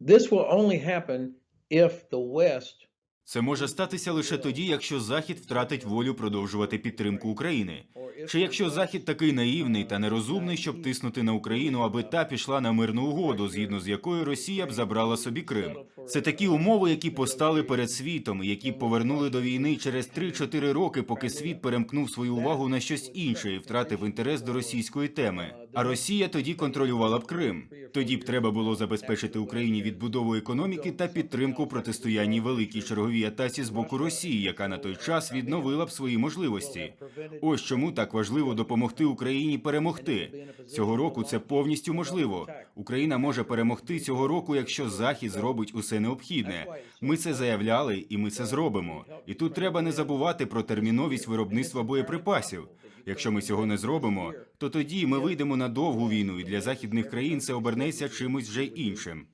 This will only happen if the West Це може статися лише тоді, якщо Захід втратить волю продовжувати підтримку України. Чи якщо Захід такий наївний та нерозумний, щоб тиснути на Україну, аби та пішла на мирну угоду, згідно з якою Росія б забрала собі Крим. Це такі умови, які постали перед світом, які повернули до війни через 3-4 роки, поки світ перемкнув свою увагу на щось інше і втратив інтерес до російської теми. А Росія тоді контролювала б Крим. Тоді б треба було забезпечити Україні відбудову економіки та підтримку протистоянні великій черговій атаці з боку Росії, яка на той час відновила б свої можливості. Ось чому так важливо допомогти Україні перемогти. Цього року це повністю можливо. Україна може перемогти цього року, якщо Захід зробить усе необхідне. Ми це заявляли, і ми це зробимо. І тут треба не забувати про терміновість виробництва боєприпасів. Якщо ми цього не зробимо, то тоді ми вийдемо на довгу війну, і для західних країн це обернеться чимось вже іншим.